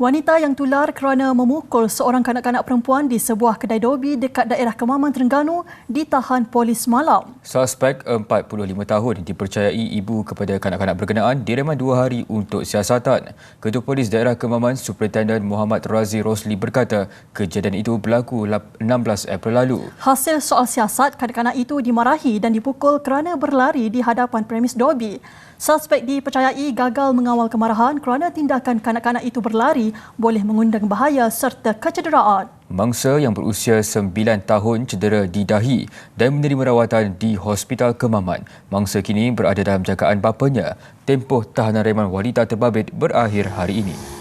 Wanita yang tular kerana memukul seorang kanak-kanak perempuan di sebuah kedai dobi dekat daerah Kemaman Terengganu ditahan polis malam. Suspek 45 tahun dipercayai ibu kepada kanak-kanak berkenaan direman dua hari untuk siasatan. Ketua Polis Daerah Kemaman Superintendent Muhammad Razi Rosli berkata kejadian itu berlaku 16 April lalu. Hasil soal siasat, kanak-kanak itu dimarahi dan dipukul kerana berlari di hadapan premis dobi. Suspek dipercayai gagal mengawal kemarahan kerana tindakan kanak-kanak itu berlari boleh mengundang bahaya serta kecederaan. Mangsa yang berusia 9 tahun cedera di dahi dan menerima rawatan di Hospital Kemaman. Mangsa kini berada dalam jagaan bapanya. Tempoh tahanan reman wanita terbabit berakhir hari ini.